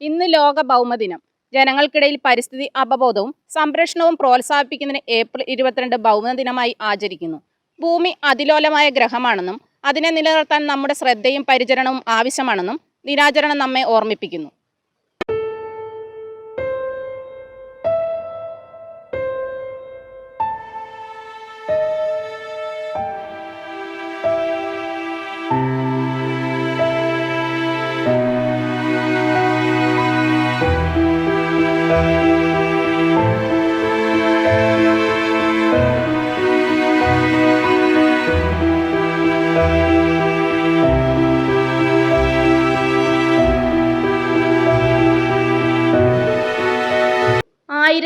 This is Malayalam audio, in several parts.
ഇന്ന് ലോക ഭൗമദിനം ജനങ്ങൾക്കിടയിൽ പരിസ്ഥിതി അവബോധവും സംരക്ഷണവും പ്രോത്സാഹിപ്പിക്കുന്നതിന് ഏപ്രിൽ ഇരുപത്തിരണ്ട് ഭൗമദിനമായി ആചരിക്കുന്നു. ഭൂമി അതിലോലമായ ഗ്രഹമാണെന്നും അതിനെ നിലനിർത്താൻ നമ്മുടെ ശ്രദ്ധയും പരിചരണവും ആവശ്യമാണെന്നും ദിനാചരണം നമ്മെ ഓർമ്മിപ്പിക്കുന്നു.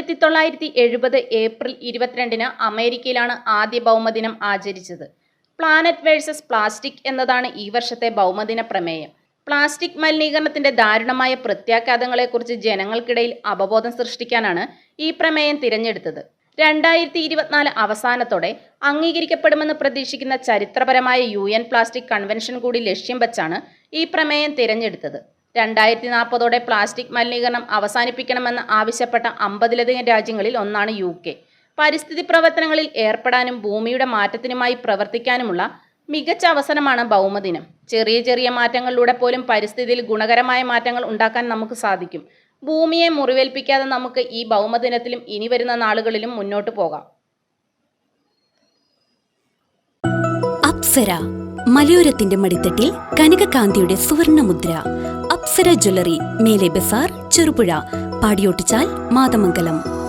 ആയിരത്തി തൊള്ളായിരത്തി എഴുപത് ഏപ്രിൽ ഇരുപത്തിരണ്ടിന് അമേരിക്കയിലാണ് ആദ്യ ഭൗമദിനം ആചരിച്ചത്. പ്ലാനറ്റ് വേഴ്സസ് പ്ലാസ്റ്റിക് എന്നതാണ് ഈ വർഷത്തെ ഭൗമദിന പ്രമേയം. പ്ലാസ്റ്റിക് മലിനീകരണത്തിന്റെ ദാരുണമായ പ്രത്യാഘാതങ്ങളെക്കുറിച്ച് ജനങ്ങൾക്കിടയിൽ അവബോധം സൃഷ്ടിക്കാനാണ് ഈ പ്രമേയം തിരഞ്ഞെടുത്തത്. രണ്ടായിരത്തി ഇരുപത്തിനാല് അവസാനത്തോടെ അംഗീകരിക്കപ്പെടുമെന്ന് പ്രതീക്ഷിക്കുന്ന ചരിത്രപരമായ യു എൻ പ്ലാസ്റ്റിക് കൺവെൻഷൻ കൂടി ലക്ഷ്യം വച്ചാണ് ഈ പ്രമേയം തിരഞ്ഞെടുത്തത്. രണ്ടായിരത്തി നാൽപ്പതോടെ പ്ലാസ്റ്റിക് മലിനീകരണം അവസാനിപ്പിക്കണമെന്ന് ആവശ്യപ്പെട്ട അമ്പതിലധികം രാജ്യങ്ങളിൽ ഒന്നാണ് യു കെ. പരിസ്ഥിതി പ്രവർത്തനങ്ങളിൽ ഏർപ്പെടാനും ഭൂമിയുടെ മാറ്റത്തിനുമായി പ്രവർത്തിക്കാനുമുള്ള മികച്ച അവസരമാണ് ഭൗമദിനം. ചെറിയ ചെറിയ മാറ്റങ്ങളിലൂടെ പോലും പരിസ്ഥിതിയിൽ ഗുണകരമായ മാറ്റങ്ങൾ ഉണ്ടാക്കാൻ നമുക്ക് സാധിക്കും. ഭൂമിയെ മുറിവേൽപ്പിക്കാതെ നമുക്ക് ഈ ഭൗമദിനത്തിലും ഇനി വരുന്ന നാളുകളിലും മുന്നോട്ട് പോകാം. അപ്സര മലയോരത്തിന്റെ മടിത്തട്ടിൽ കനകകാന്തിയുടെ സുവർണമുദ്ര. അപ്സര ജ്വല്ലറി മേലെ ബസാർ ചെറുപുഴ പാടിയോട്ടിച്ചാൽ മാതമംഗലം.